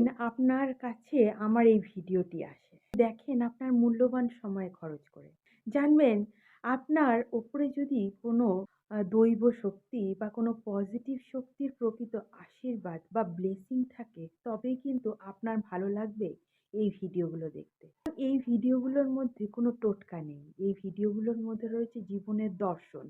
প্রতিদিন আপনার কাছে আমার এই ভিডিওটি আসে। দেখেন আপনার মূল্যবান সময় খরচ করে। জানবেন আপনার ওপরে যদি কোনো দৈব শক্তি বা কোনো পজিটিভ শক্তির প্রকৃত আশীর্বাদ বা ব্লেসিং থাকে, তবেই কিন্তু আপনার ভালো লাগবে এই ভিডিওগুলো দেখতে। এই ভিডিওগুলোর মধ্যে কোনো টোটকা নেই। এই ভিডিওগুলোর মধ্যে রয়েছে জীবনের দর্শন।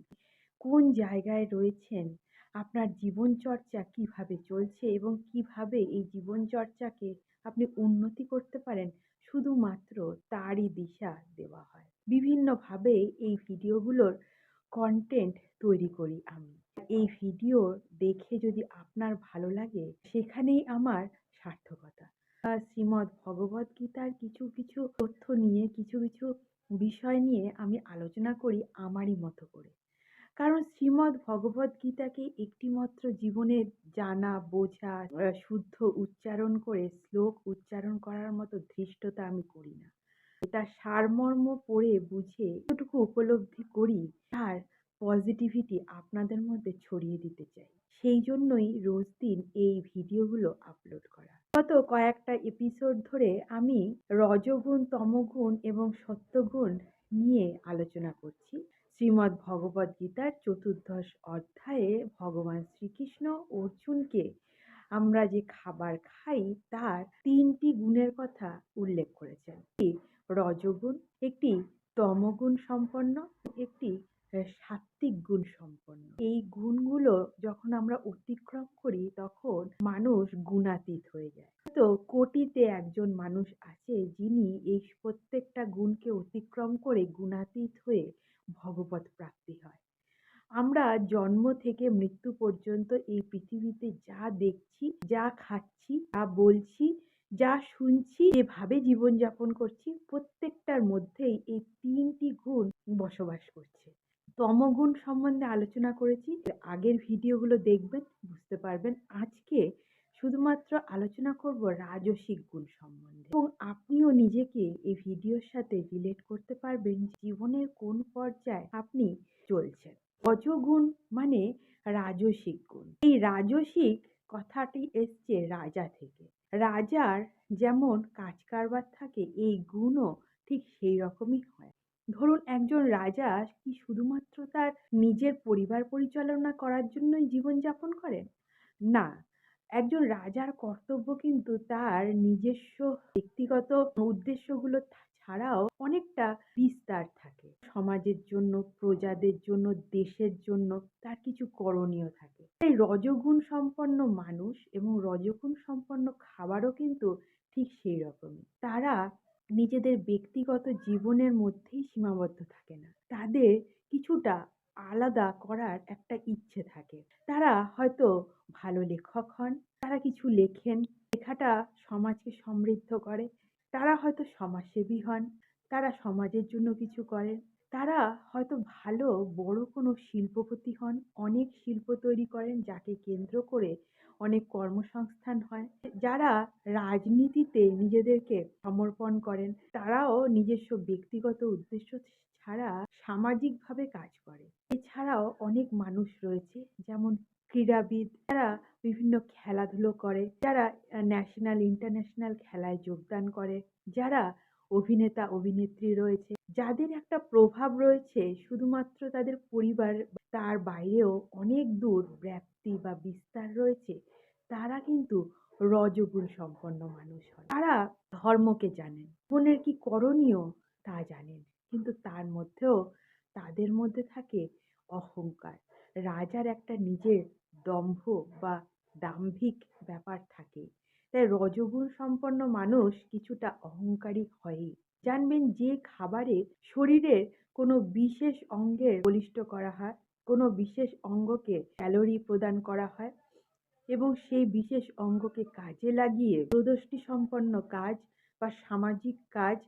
কোন জায়গায় রয়েছেন আপনার জীবনচর্চা কীভাবে চলছে এবং কীভাবে এই জীবনচর্চাকে আপনি উন্নতি করতে পারেন, শুধুমাত্র তারই দিশা দেওয়া হয়। বিভিন্নভাবে এই ভিডিওগুলোর কন্টেন্ট তৈরি করি আমি। এই ভিডিও দেখে যদি আপনার ভালো লাগে, সেখানেই আমার সার্থকতা। শ্রীমদ্ ভগবদ গীতার কিছু কিছু তথ্য নিয়ে, কিছু কিছু বিষয় নিয়ে আমি আলোচনা করি, আমারই মতো করে। কারণ শ্রীমদ্ ভগবদ গীতাকে একটিমাত্র জীবনের জানা, বোঝা শুদ্ধ উচ্চারণ করে শ্লোক উচ্চারণ করার মতো ধৃষ্টতা আমি করি না। এটা সারমর্ম পড়ে বুঝে যতটুকু উপলব্ধি করি, তার পজিটিভিটি আপনাদের মধ্যে ছড়িয়ে দিতে চাই। সেই জন্যই রোজ দিন এই ভিডিওগুলো আপলোড করা। গত কয়েকটা এপিসোড ধরে আমি রজগুণ, তমগুণ এবং সত্যগুণ নিয়ে আলোচনা করছি। শ্রীমদ্ ভগবদ গীতার চতুর্দশ অধ্যায়ে ভগবান শ্রীকৃষ্ণ অর্জুনকে আমরা যে খাবার খাই তার তিনটি গুণের কথা উল্লেখ করেছেন। রজগুণ একটি তমগুণ সম্পন্ন একটি আহ, সাত্ত্বিক গুণ সম্পন্ন। এই গুণগুলো যখন আমরা অতিক্রম করি তখন মানুষ গুণাতীত হয়ে যায়। তো কোটিতে একজন মানুষ আছে যিনি এই প্রত্যেকটা গুণকে অতিক্রম করে গুণাতীত হয়ে ভগবত প্রাপ্তি হয়। আমরা জন্ম থেকে মৃত্যু পর্যন্ত এই পৃথিবীতে যা দেখছি, যা খাচ্ছি, যা বলছি, যা শুনছি, যেভাবে জীবনযাপন করছি, প্রত্যেকটার মধ্যেই এই তিনটি গুণ বসবাস করছে। তমগুণ সম্বন্ধে আলোচনা করেছি আগের ভিডিওগুলো দেখবেন, বুঝতে পারবেন। আজকে শুধুমাত্র আলোচনা করব রাজসিক গুণ সম্বন্ধে। এবং আপনিও নিজেকে এই ভিডিওর সাথে রিলেট করতে পারবেন জীবনের কোন পর্যায়ে আপনি চলছেন। রজগুণ মানে রাজসিক গুণ। এই রাজসিক কথাটি এসছে রাজা থেকে। রাজার যেমন কাজ কারবার থাকে, এই গুণও ঠিক সেই রকমই হয়। ধরুন একজন রাজা কি শুধুমাত্র তার নিজের পরিবার পরিচালনা করার জন্যই জীবনযাপন করেন? না একজন রাজার কর্তব্য কিন্তু তার নিজস্ব ব্যক্তিগত উদ্দেশ্যগুলো ছাড়াও অনেকটা বিস্তার থাকে। সমাজের জন্য, প্রজাদের জন্য, দেশের জন্য তার কিছু করণীয় থাকে। তাই রজগুণ সম্পন্ন মানুষ এবং রজগুণ সম্পন্ন খাবারও কিন্তু ঠিক সেই রকমই। তারা নিজেদের ব্যক্তিগত জীবনের মধ্যেই সীমাবদ্ধ থাকে না। তাদের কিছুটা আলাদা করার একটা ইচ্ছে থাকে। তারা হয়তো ভালো লেখক হন, তারা কিছু লেখেন, লেখাটা সমাজকে সমৃদ্ধ করে, তারা হয়তো সমাজসেবী হন, তারা সমাজের জন্য কিছু করেন, তারা হয়তো ভালো বড় কোনো শিল্পপতি হন, অনেক শিল্প তৈরি করেন যাকে কেন্দ্র করে অনেক কর্মসংস্থান হয়। যারা রাজনীতিতে নিজেদেরকে সমর্পণ করেন, তারাও নিজস্ব ব্যক্তিগত উদ্দেশ্য ছাড়া সামাজিকভাবে কাজ করে। এছাড়াও অনেক মানুষ রয়েছে, যেমন ক্রীড়াবিদ, যারা বিভিন্ন খেলাধুলো করে, যারা ন্যাশনাল, ইন্টারন্যাশনাল খেলায় যোগদান করে, যারা অভিনেতা, অভিনেত্রী রয়েছে। যাদের একটা প্রভাব রয়েছে শুধুমাত্র তাদের পরিবার তার বাইরেও অনেক দূর ব্যাপ্তি বা বিস্তার রয়েছে, তারা কিন্তু রজগুণ সম্পন্ন মানুষ হয়। তারা ধর্মকে জানেন, জীবনের কি করণীয় তা জানেন, কিন্তু তার মধ্যেও তাদের মধ্যে থাকে অহংকার। রাজার একটা নিজের দম্ভ বা দাম্ভিক ব্যাপার থাকে। তাই রজগুণ সম্পন্ন মানুষ কিছুটা অহংকারী হয়ই। জানবেন যে খাবারে শরীরের কোনো বিশেষ অঙ্গের বলিষ্ঠ করা হয়, কোনো বিশেষ অঙ্গকে ক্যালোরি প্রদান করা হয় এবং সেই বিশেষ অঙ্গকে কাজে লাগিয়ে প্রদষ্টি সম্পন্ন কাজ বা সামাজিক কাজ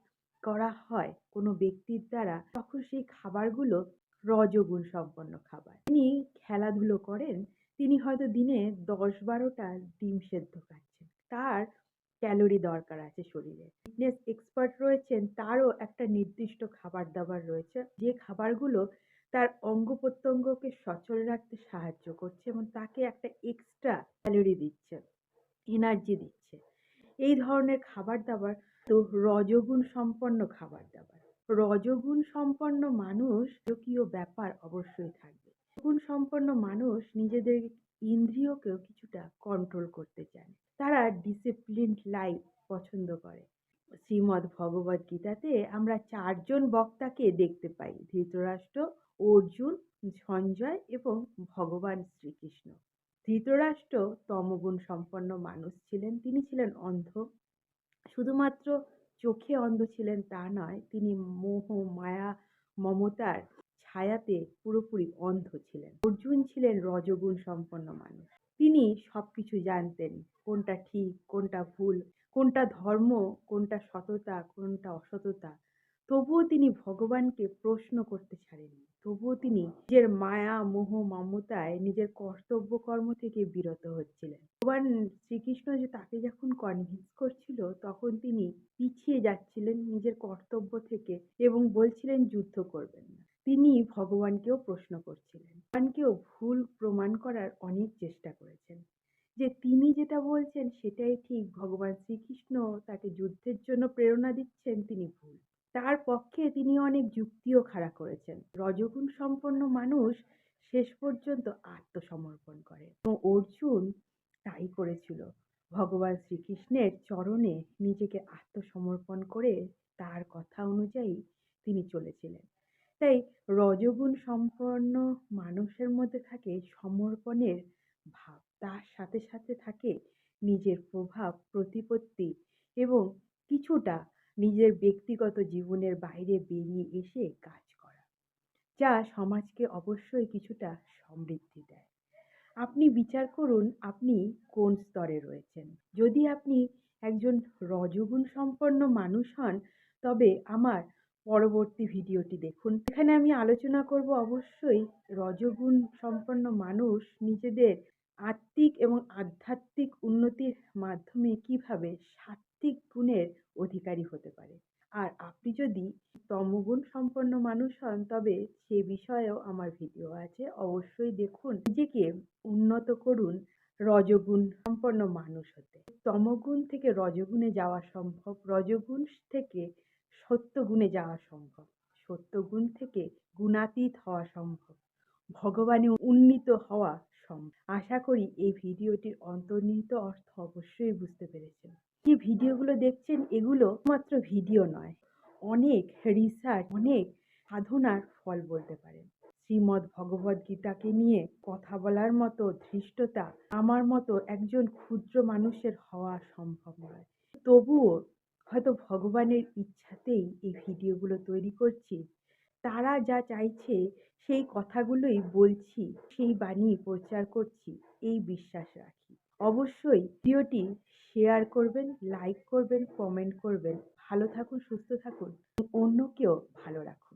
করা হয় কোনো ব্যক্তির দ্বারা, তখন সেই খাবারগুলো রজগুণ সম্পন্ন খাবার। তিনি খেলাধুলো করেন, তিনি হয়তো দিনে দশ বারোটা ডিম সেদ্ধ খাচ্ছেন তার ক্যালোরি দরকার আছে শরীরে। ফিটনেস এক্সপার্ট রয়েছেন, তারও একটা নির্দিষ্ট খাবার দাবার রয়েছে। যে খাবারগুলো তার অঙ্গ প্রত্যঙ্গকে সচল রাখতে সাহায্য করছে এবং তাকে একটা এক্সট্রা ক্যালোরি দিচ্ছে, এনার্জি দিচ্ছে। এই ধরনের খাবার দাবার তো রজগুণ সম্পন্ন খাবার দাবার। রজগুণ সম্পন্ন মানুষ রাজকীয় ব্যাপার অবশ্যই থাকবে। গুণ সম্পন্ন মানুষ নিজেদের ইন্দ্রিয়কেও কিছুটা কন্ট্রোল করতে চান তারা ডিসিপ্লিনড লাইফ পছন্দ করে। শ্রীমদ্ ভগবদ গীতাতে আমরা চারজন বক্তাকে দেখতে পাই, ধৃতরাষ্ট্র, অর্জুন, সঞ্জয় এবং ভগবান শ্রীকৃষ্ণ। ধৃতরাষ্ট্র তমগুণ সম্পন্ন মানুষ ছিলেন, তিনি ছিলেন অন্ধ। শুধুমাত্র চোখে অন্ধ ছিলেন তা নয়, তিনি মোহ, মায়া, মমতার ছায়াতে পুরোপুরি অন্ধ ছিলেন। অর্জুন ছিলেন রজগুণ সম্পন্ন মানুষ। তিনি সবকিছু জানতেন, কোনটা ঠিক, কোনটা ভুল, কোনটা ধর্ম, কোনটা সততা, কোনটা অসততা। তবুও তিনি ভগবানকে প্রশ্ন করতে ছাড়েননি। তবুও তিনি নিজের মায়া, মোহ, মমতায় নিজের কর্তব্য কর্ম থেকে বিরত হচ্ছিলেন। ভগবান শ্রীকৃষ্ণ যে তাকে যখন কনভিন্স করছিল, তখন তিনি পিছিয়ে যাচ্ছিলেন নিজের কর্তব্য থেকে এবং বলছিলেন, যুদ্ধ করবেন না। তিনি ভগবানকেও প্রশ্ন করছিলেন। ভগবানকেও ভুল প্রমাণ করার অনেক চেষ্টা করেছেন। যে তিনি যেটা বলছেন সেটাই ঠিক, ভগবান শ্রীকৃষ্ণ তাকে যুদ্ধের জন্য প্রেরণা দিচ্ছেন, তিনি ভুল। তার পক্ষে তিনি অনেক যুক্তিও খাড়া করেছেন। রজগুণ সম্পন্ন মানুষ শেষ পর্যন্ত আত্মসমর্পণ করে। এবং অর্জুন তাই করেছিল। ভগবান শ্রীকৃষ্ণের চরণে নিজেকে আত্মসমর্পণ করে তার কথা অনুযায়ী তিনি চলেছিলেন। তাই রজগুণ সম্পন্ন মানুষের মধ্যে থাকে সমর্পণের ভাব। তার সাথে সাথে থাকে নিজের প্রভাব, প্রতিপত্তি এবং কিছুটা নিজের ব্যক্তিগত জীবনের বাইরে বেরিয়ে এসে কাজ করা, যা সমাজকে অবশ্যই কিছুটা সমৃদ্ধি দেয়। আপনি বিচার করুন আপনি কোন স্তরে রয়েছেন। যদি আপনি একজন রজগুণ সম্পন্ন মানুষ হন, তবে আমার পরবর্তী ভিডিওটি দেখুন। এখানে আমি আলোচনা করব অবশ্যই রজগুণ সম্পন্ন মানুষ নিজেদের আত্মিক এবং আধ্যাত্মিক উন্নতির মাধ্যমে কীভাবে সাত্ত্বিক গুণের অধিকারী হতে পারে। আর আপনি যদি তমগুণ সম্পন্ন মানুষ হন, তবে সে বিষয়েও আমার ভিডিও আছে। অবশ্যই দেখুন, নিজেকে উন্নত করুন, রজগুণ সম্পন্ন মানুষ হতে। তমগুণ থেকে রজগুণে যাওয়া সম্ভব। রজগুণ থেকে সত্যগুণে যাওয়া সম্ভব। সত্যগুণ থেকে গুণাতীত হওয়া সম্ভব। ভগবানে উন্নীত হওয়া সম্ভব। আশা করি এই ভিডিওটির অন্তর্নিহিত অর্থ অবশ্যই বুঝতে পেরেছেন। যে ভিডিওগুলো দেখছেন, এগুলো মাত্র ভিডিও নয়, অনেক রিসার্চ অনেক সাধনার ফল বলতে পারেন। শ্রীমদ্ ভগবদ গীতাকে নিয়ে কথা বলার মতো ধৃষ্টতা আমার মতো একজন ক্ষুদ্র মানুষের হওয়া সম্ভব নয়। তবুও হয়তো ভগবানের ইচ্ছাতেই এই ভিডিওগুলো তৈরি করছি। তারা যা চাইছে, সেই কথাগুলোই বলছি, সেই বাণী প্রচার করছি, এই বিশ্বাস রাখি। অবশ্যই ভিডিওটি শেয়ার করবেন, লাইক করবেন, কমেন্ট করবেন। ভালো থাকুন, সুস্থ থাকুন। অন্যকেও ভালো রাখুন।